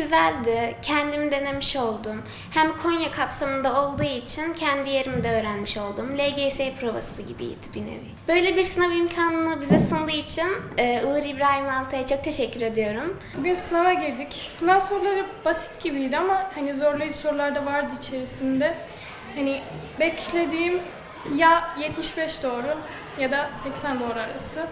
güzeldi. Kendim denemiş oldum. Hem Konya kapsamında olduğu için kendi yerimi de öğrenmiş oldum. LGS provası gibiydi bir nevi. Böyle bir sınav imkanını bize sunduğu için e, Uğur İbrahim Altay'a çok teşekkür ediyorum. Bugün sınava girdik. Sınav soruları basit gibiydi ama hani zorlayıcı sorular da vardı içerisinde. Hani beklediğim ya 75 doğru ya da 80 doğru arası.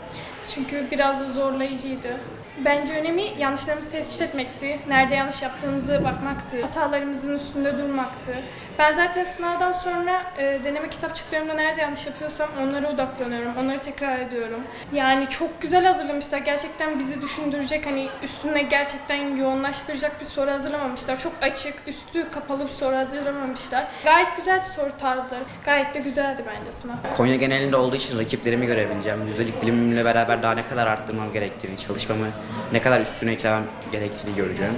Çünkü biraz da zorlayıcıydı. Bence önemi yanlışlarımızı tespit etmekti. Nerede yanlış yaptığımızı bakmaktı. Hatalarımızın üstünde durmaktı. Ben zaten sınavdan sonra e, deneme kitapçıklarımda nerede yanlış yapıyorsam onlara odaklanıyorum. Onları tekrar ediyorum. Yani çok güzel hazırlamışlar. Gerçekten bizi düşündürecek hani üstüne gerçekten yoğunlaştıracak bir soru hazırlamamışlar. Çok açık, üstü kapalı bir soru hazırlamamışlar. Gayet güzel soru tarzları. Gayet de güzeldi bence sınav. Konya genelinde olduğu için rakiplerimi görebileceğim. Yüzdelik dilimimle beraber daha ne kadar arttırmam gerektiğini, çalışmamı ne kadar üstüne eklemem gerektiğini göreceğim.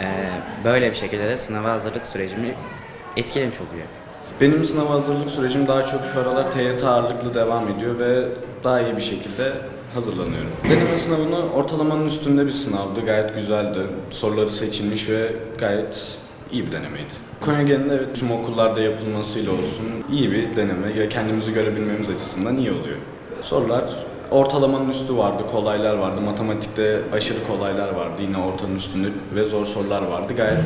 Ee, böyle bir şekilde de sınava hazırlık sürecimi etkilemiş oluyor. Benim sınav hazırlık sürecim daha çok şu aralar TYT ağırlıklı devam ediyor ve daha iyi bir şekilde hazırlanıyorum. Deneme sınavını ortalamanın üstünde bir sınavdı. Gayet güzeldi. Soruları seçilmiş ve gayet iyi bir denemeydi. Konya genelinde evet tüm okullarda yapılmasıyla olsun iyi bir deneme ve kendimizi görebilmemiz açısından iyi oluyor. Sorular ortalamanın üstü vardı, kolaylar vardı. Matematikte aşırı kolaylar vardı. Yine ortanın üstünde ve zor sorular vardı. Gayet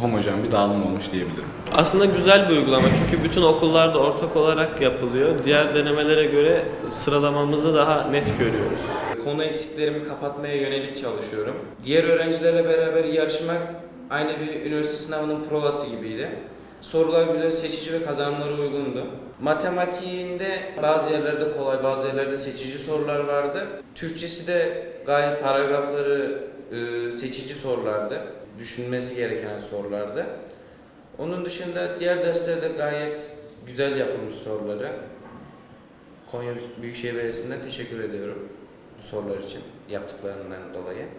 homojen bir dağılım olmuş diyebilirim. Aslında güzel bir uygulama çünkü bütün okullarda ortak olarak yapılıyor. Diğer denemelere göre sıralamamızı daha net görüyoruz. Konu eksiklerimi kapatmaya yönelik çalışıyorum. Diğer öğrencilerle beraber yarışmak aynı bir üniversite sınavının provası gibiydi. Sorular güzel, seçici ve kazanımlara uygundu. Matematiğinde bazı yerlerde kolay, bazı yerlerde seçici sorular vardı. Türkçesi de gayet paragrafları e, seçici sorulardı. Düşünmesi gereken sorulardı. Onun dışında diğer derslerde gayet güzel yapılmış soruları. Konya Büyükşehir Belediyesi'ne teşekkür ediyorum sorular için yaptıklarından dolayı.